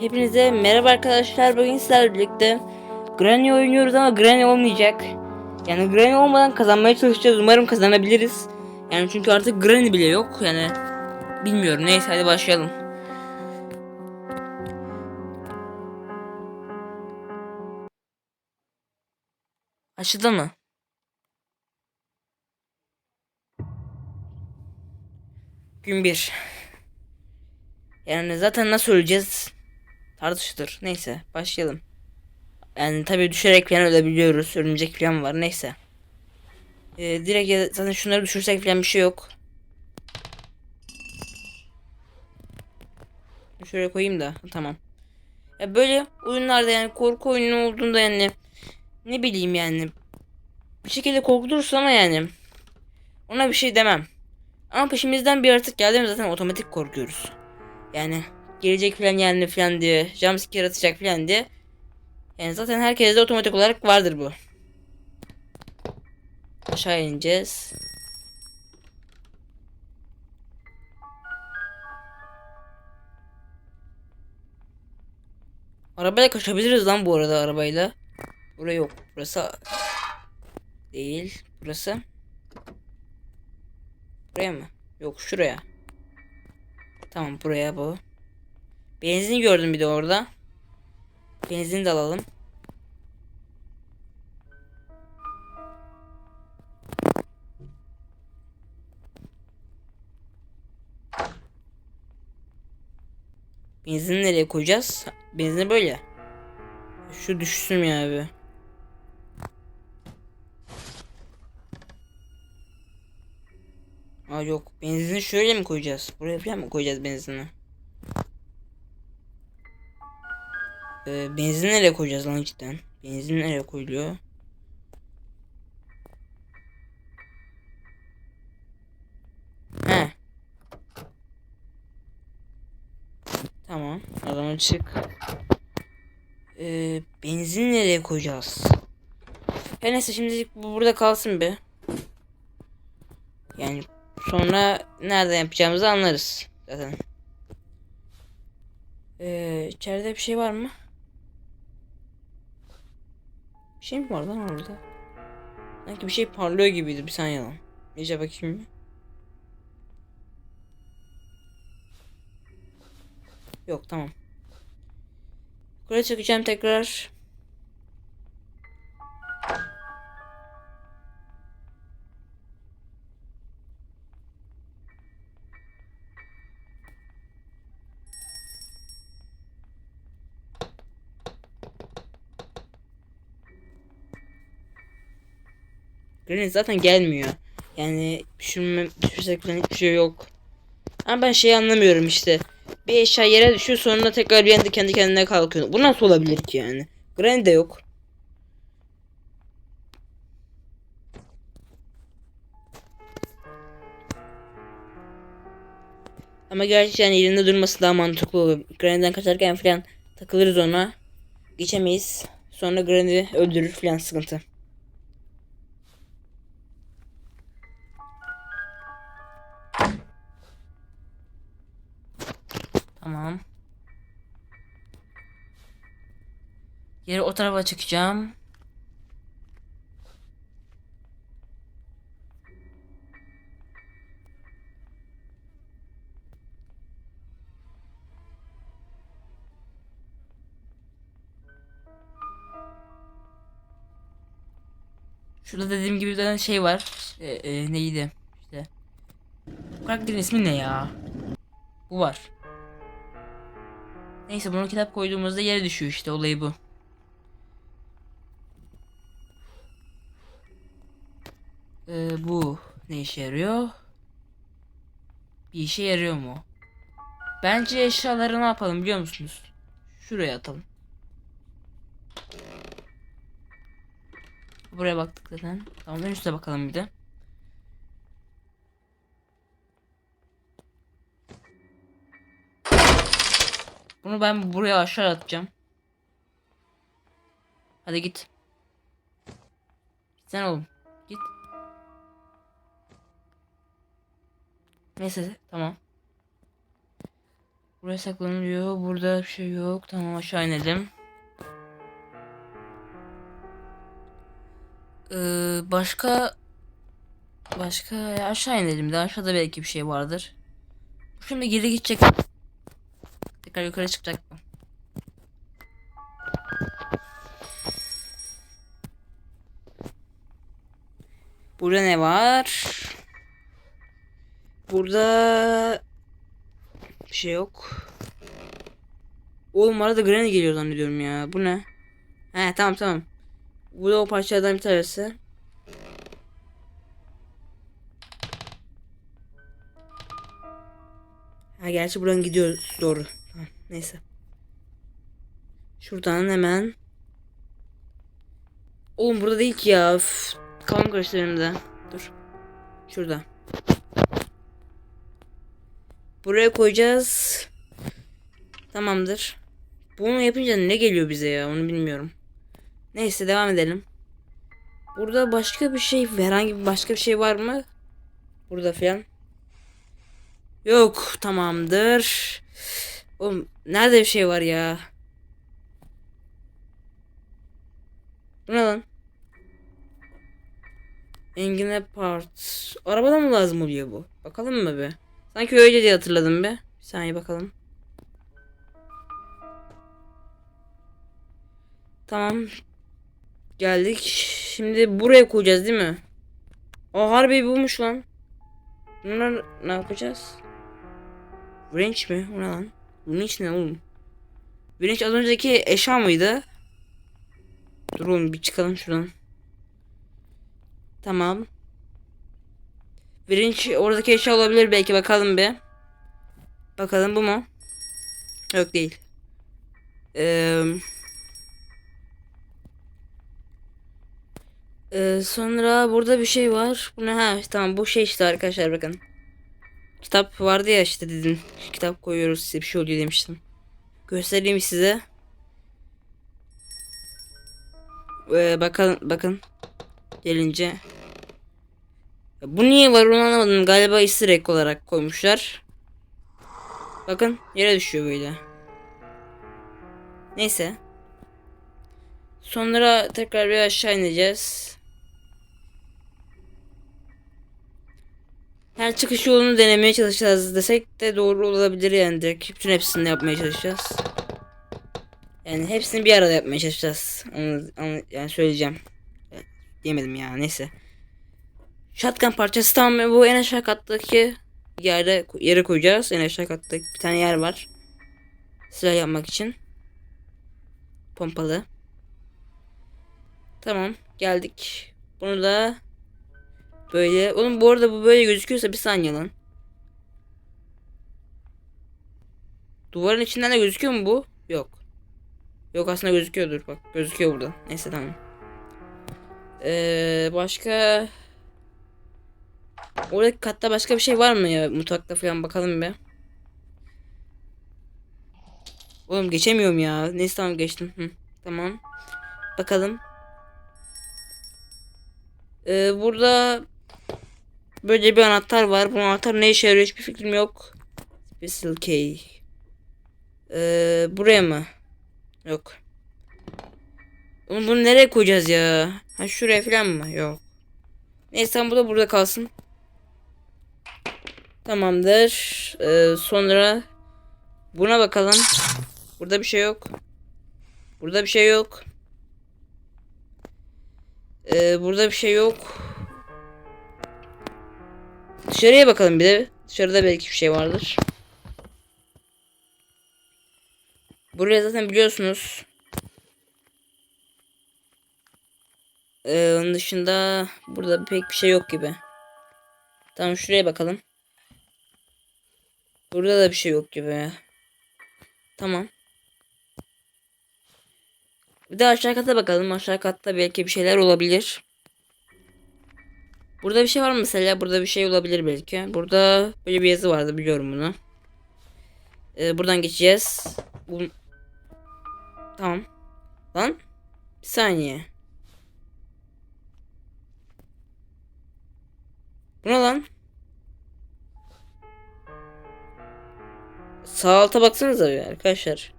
Hepinize merhaba arkadaşlar. Bugün sizlerle birlikte Granny oynuyoruz ama Granny olmayacak. Yani Granny olmadan kazanmaya çalışacağız. Umarım kazanabiliriz. Yani çünkü artık Granny bile yok. Yani bilmiyorum. Neyse hadi başlayalım. Açıldı mı? Gün 1. Yani zaten nasıl öleceğiz tartışılır. Neyse başlayalım. Yani tabii düşerek falan ölebiliyoruz. Örümcek falan var neyse. Ee, direkt ya- zaten şunları düşürsek falan bir şey yok. Şöyle koyayım da tamam. Ya böyle oyunlarda yani korku oyunu olduğunda yani ne bileyim yani bir şekilde korkutursun ama yani ona bir şey demem. Ama peşimizden bir yaratık geldi zaten otomatik korkuyoruz. Yani gelecek falan yani falan diye jumpscare atacak falan diye. Yani zaten herkeste otomatik olarak vardır bu. Aşağı ineceğiz. Arabayla kaçabiliriz lan bu arada arabayla. Burası yok. Burası değil. Burası. Buraya mı? Yok şuraya. Tamam buraya bu. Benzin gördüm bir de orada. Benzin de alalım. Benzini nereye koyacağız? Benzini böyle. Şu düşsün ya abi. Aa yok. Benzini şöyle mi koyacağız? Buraya mı koyacağız benzini? Ee, benzin nereye koyacağız lan cidden? Benzin nereye koyuluyor? He. Tamam. O zaman çık. Ee, benzin nereye koyacağız? Her neyse şimdi bu burada kalsın be. Yani sonra nerede yapacağımızı anlarız zaten. Ee, içeride bir şey var mı? Bir şey mi var lan orada? Sanki bir şey parlıyor gibiydi bir saniye lan. İyice bakayım bir. Yok tamam. Yukarı çıkacağım tekrar. Granny zaten gelmiyor. Yani düşürme, düşürsek falan hiçbir şey yok. Ama ben şey anlamıyorum işte. Bir eşya yere düşüyor sonra tekrar bir anda kendi kendine kalkıyor. Bu nasıl olabilir ki yani? Granny de yok. Ama gerçi yani yerinde durması daha mantıklı olur. Granny'den kaçarken falan takılırız ona. Geçemeyiz. Sonra Granny öldürür falan sıkıntı. Tamam. Geri o tarafa çıkacağım. Şurada dediğim gibi bir tane şey var. Ee, e, neydi? İşte. Bu karakterin ismi ne ya? Bu var. Neyse bunu kitap koyduğumuzda yere düşüyor işte olayı bu. Ee, bu ne işe yarıyor? Bir işe yarıyor mu? Bence eşyaları ne yapalım biliyor musunuz? Şuraya atalım. Buraya baktık zaten. Tamam en üstte bakalım bir de. Bunu ben buraya aşağı atacağım. Hadi git. Sen oğlum. Git. Neyse tamam. Buraya saklanılıyor. Burada bir şey yok. Tamam aşağı inelim. Ee, başka başka aşağı inelim de aşağıda belki bir şey vardır. Şimdi geri gidecek. Tekrar yukarı çıkacak bu. Burada ne var? Burada bir şey yok. Oğlum arada Granny geliyor zannediyorum ya. Bu ne? He tamam tamam. Bu da o parçalardan bir tanesi. Ha gerçi buradan gidiyoruz doğru. Neyse. Şuradan hemen. Oğlum burada değil ki ya. Üf, kafam karıştı. Dur. Şurada. Buraya koyacağız. Tamamdır. Bunu yapınca ne geliyor bize ya onu bilmiyorum. Neyse devam edelim. Burada başka bir şey herhangi bir başka bir şey var mı? Burada falan. Yok tamamdır. Oğlum nerede bir şey var ya? Bu ne lan? Engine part. Arabada mı lazım oluyor bu? Bakalım mı be? Sanki öyle diye hatırladım be. Bir saniye bakalım. Tamam. Geldik. Şimdi buraya koyacağız değil mi? O harbi bulmuş lan. Bunlar ne yapacağız? Wrench mi? O ne lan? Wrench ne oğlum? Wrench az önceki eşya mıydı? Dur oğlum bir çıkalım şuradan. Tamam. Wrench oradaki eşya olabilir belki bakalım bir. Bakalım bu mu? Yok değil. Ee, sonra burada bir şey var. Bu ne? Ha tamam bu şey işte arkadaşlar bakın. Kitap vardı ya işte dedim. Kitap koyuyoruz size bir şey oluyor demiştim. Göstereyim size. Ee, bakın bakın. Gelince. Bu niye var onu anlamadım. Galiba easter egg olarak koymuşlar. Bakın yere düşüyor böyle. Neyse. Sonra tekrar bir aşağı ineceğiz. Her çıkış yolunu denemeye çalışacağız desek de doğru olabilir yani direkt bütün hepsini yapmaya çalışacağız. Yani hepsini bir arada yapmaya çalışacağız. Onu, onu yani söyleyeceğim. Diyemedim ya neyse. Shotgun parçası tam bu en aşağı kattaki yerde yere koyacağız. En aşağı kattaki bir tane yer var. Silah yapmak için. Pompalı. Tamam geldik. Bunu da böyle. Oğlum bu arada bu böyle gözüküyorsa bir saniye lan. Duvarın içinden de gözüküyor mu bu? Yok. Yok aslında gözüküyordur bak. Gözüküyor burada. Neyse tamam. Ee, başka Oradaki katta başka bir şey var mı ya? Mutfakta falan bakalım bir. Oğlum geçemiyorum ya. Neyse tamam geçtim. Hı, tamam. Bakalım. Ee, burada böyle bir anahtar var. Bu anahtar ne işe yarıyor hiçbir fikrim yok. Special key. Ee, buraya mı? Yok. Oğlum bunu nereye koyacağız ya? Ha şuraya falan mı? Yok. Neyse bu da burada kalsın. Tamamdır. Ee, sonra buna bakalım. Burada bir şey yok. Burada bir şey yok. Ee, burada bir şey yok. Dışarıya bakalım bir de. Dışarıda belki bir şey vardır. Buraya zaten biliyorsunuz. Ee, onun dışında burada pek bir şey yok gibi. Tamam şuraya bakalım. Burada da bir şey yok gibi. Tamam. Bir de aşağı kata bakalım. Aşağı katta belki bir şeyler olabilir. Burada bir şey var mı mesela? Burada bir şey olabilir belki. Burada böyle bir yazı vardı biliyorum bunu. Ee, buradan geçeceğiz. Bu... Tamam. Lan. Bir saniye. Bu ne lan? Sağ alta baksanıza bir arkadaşlar.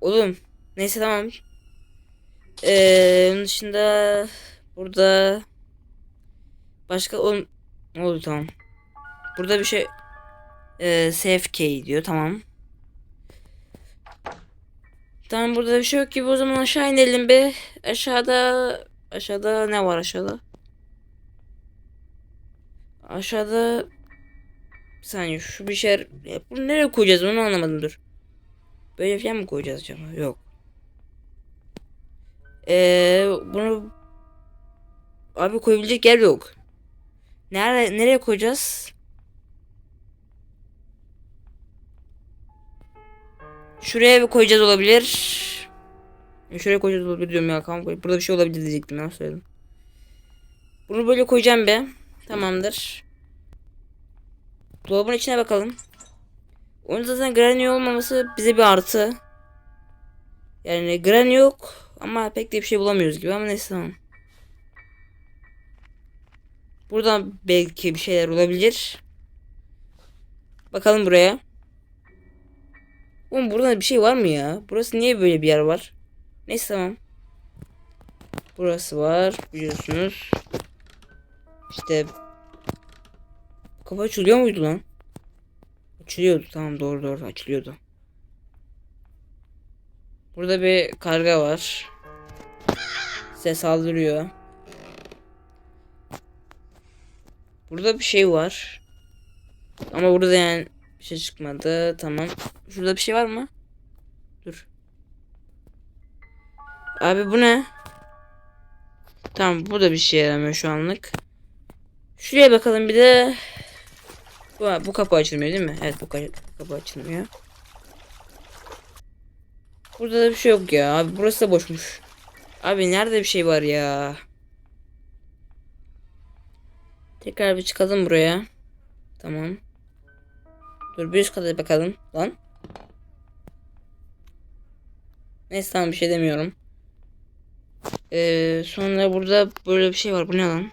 Oğlum. Neyse tamam. Ee, onun dışında burada başka ne oldu tamam. Burada bir şey ee, save key diyor tamam. Tamam burada bir şey yok gibi o zaman aşağı inelim be. Aşağıda aşağıda ne var aşağıda? Aşağıda bir şu bir şey ya bunu nereye koyacağız onu anlamadım dur. Böyle falan mı koyacağız acaba? Yok. Ee, bunu abi koyabilecek yer yok. Nereye nereye koyacağız? Şuraya bir koyacağız olabilir. Şuraya koyacağız olabilir diyorum ya. Tamam, burada bir şey olabilir diyecektim ya söyledim. Bunu böyle koyacağım be. Tamamdır. Dolabın içine bakalım. Onun zaten granny olmaması bize bir artı. Yani granny yok ama pek de bir şey bulamıyoruz gibi ama neyse tamam. Buradan belki bir şeyler olabilir. Bakalım buraya. Oğlum burada bir şey var mı ya? Burası niye böyle bir yer var? Neyse tamam. Burası var biliyorsunuz. İşte Kapı açılıyor muydu lan? Açılıyordu tamam doğru doğru açılıyordu. Burada bir karga var. Size saldırıyor. Burada bir şey var. Ama burada yani bir şey çıkmadı. Tamam. Şurada bir şey var mı? Dur. Abi bu ne? Tamam bu da bir şey yaramıyor şu anlık. Şuraya bakalım bir de. Bu, bu kapı açılmıyor değil mi? Evet bu kapı, açılmıyor. Burada da bir şey yok ya. Abi burası da boşmuş. Abi nerede bir şey var ya? Tekrar bir çıkalım buraya. Tamam. Dur bir üst kata bakalım. Lan. Neyse tamam bir şey demiyorum. Ee, sonra burada böyle bir şey var. Bu ne lan?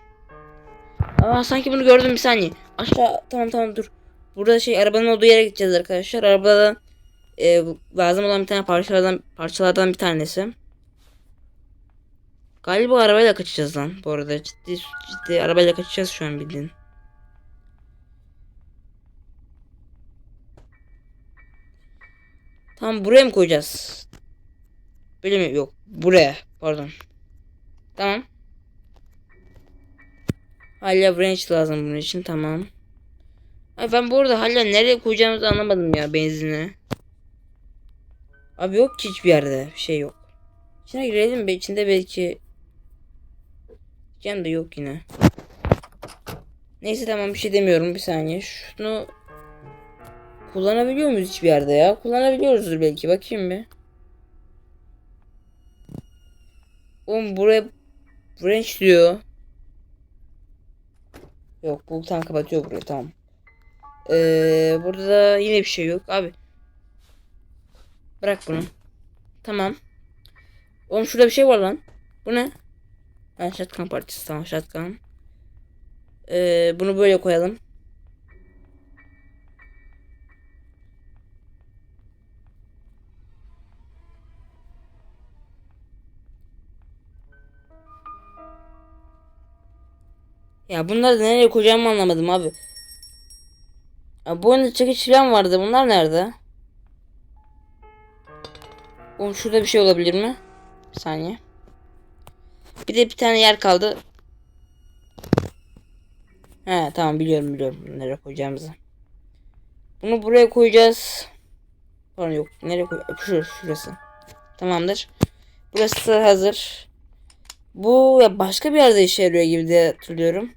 Aa sanki bunu gördüm bir saniye. Aşağı tamam tamam dur. Burada şey arabanın olduğu yere gideceğiz arkadaşlar. Arabada e, lazım olan bir tane parçalardan parçalardan bir tanesi. Galiba arabayla kaçacağız lan bu arada. Ciddi ciddi arabayla kaçacağız şu an bildiğin. Tamam buraya mı koyacağız? Böyle mi? Yok. Buraya. Pardon. Tamam. Hala branch lazım bunun için. Tamam. Ay ben bu arada hala nereye koyacağımızı anlamadım ya benzini. Abi yok ki hiçbir yerde. Bir şey yok. İçine girelim içinde belki Can da yok yine. Neyse tamam bir şey demiyorum bir saniye. Şunu kullanabiliyor muyuz hiçbir yerde ya? Kullanabiliyoruzdur belki. Bakayım bir. Oğlum buraya branch diyor. Yok bu tam kapatıyor burayı tamam. Ee, burada da yine bir şey yok abi. Bırak bunu. Tamam. Oğlum şurada bir şey var lan. Bu ne? Ha shotgun parçası tamam shotgun. Ee, bunu böyle koyalım. Ya bunları nereye koyacağımı anlamadım abi. Ya bu oyunda çekiç falan vardı. Bunlar nerede? Oğlum şurada bir şey olabilir mi? Bir saniye. Bir de bir tane yer kaldı. He tamam biliyorum biliyorum nereye koyacağımızı. Bunu buraya koyacağız. Pardon yok. Nereye koy? Şu, şurası. Tamamdır. Burası hazır. Bu ya başka bir yerde işe yarıyor gibi de hatırlıyorum.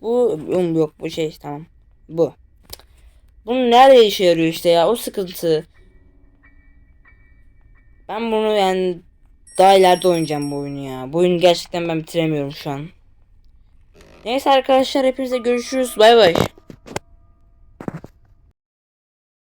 Bu um, yok bu şey tamam. Bu. Bunun nerede işe yarıyor işte ya o sıkıntı. Ben bunu yani daha ileride oynayacağım bu oyunu ya. Bu oyunu gerçekten ben bitiremiyorum şu an. Neyse arkadaşlar hepinize görüşürüz. Bay bay.